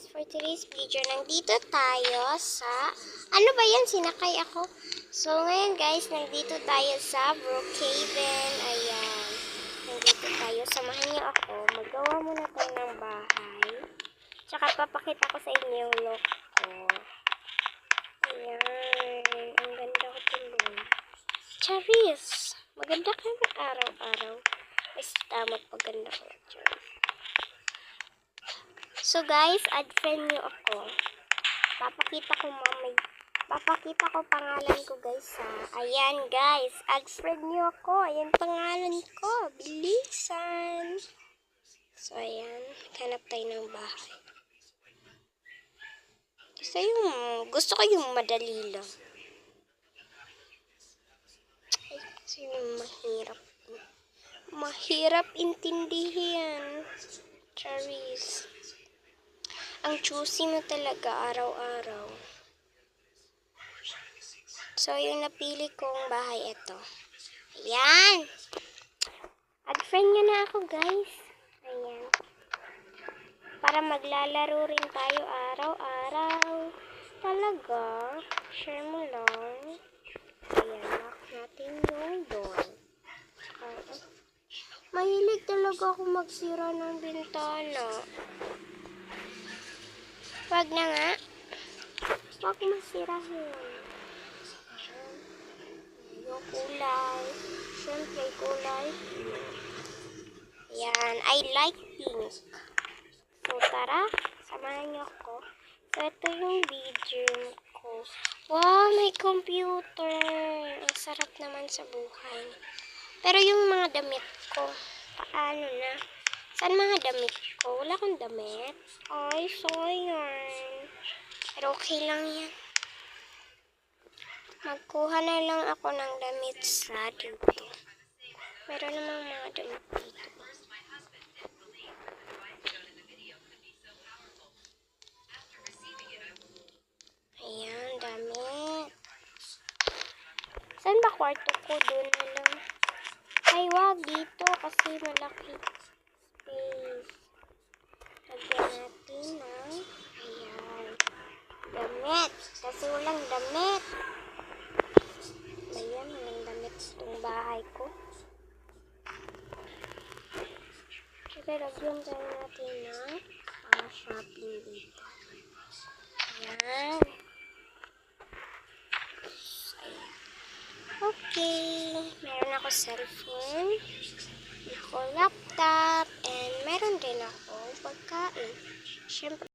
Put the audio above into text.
guys, for today's video, nandito tayo sa, ano ba yan, sinakay ako. So ngayon guys, nandito tayo sa Brookhaven, ayan. Nandito tayo, samahan niyo ako, magawa muna tayo ng bahay. Tsaka papakita ko sa inyo yung look ko. Ayan, ang ganda ko tuloy. Charis, maganda ka na araw-araw. Basta magpaganda ko. Charis. So guys, add friend nyo ako. Papakita ko mamay. Papakita ko pangalan ko guys ha. Ayan guys, add friend nyo ako. Ayan pangalan ko. Bilisan. So ayan, hanap tayo ng bahay. Gusto yung, gusto ko yung madali lang. Ay, gusto yung mahirap. Mahirap intindihin. Charis. Ang choosy mo talaga araw-araw. So, yung napili kong bahay ito. Ayan! Add friend nyo na ako, guys. Ayan. Para maglalaro rin tayo araw-araw. Talaga. Share mo lang. Ayan, lock natin yung door. Ah, ah. Mahilig talaga ako magsira ng bintana. Wag na nga. Wag masirahin. Yung kulay. Siyempre, kulay. Yan. I like pink. So, tara. Samahan niyo ako. So, ito yung video ko. Wow, may computer. Ang sarap naman sa buhay. Pero yung mga damit ko, paano na? Saan mga damit ko? Wala akong damit. Ay, sayang. Pero okay lang yan. Magkuha na lang ako ng damit sa dito. Meron namang mga damit dito. Ayan, damit. Saan ba kwarto ko? Doon na lang. Ay, wag dito kasi malaki space. Lagyan natin ng, ayan, damit. Kasi walang damit. Ayan, walang damit itong bahay ko. Siyempre, lagyan tayo natin ng mga shopping dito. Ayan. Okay. Meron ako cellphone. Ako laptop. Din ako pagkain. Siyempre,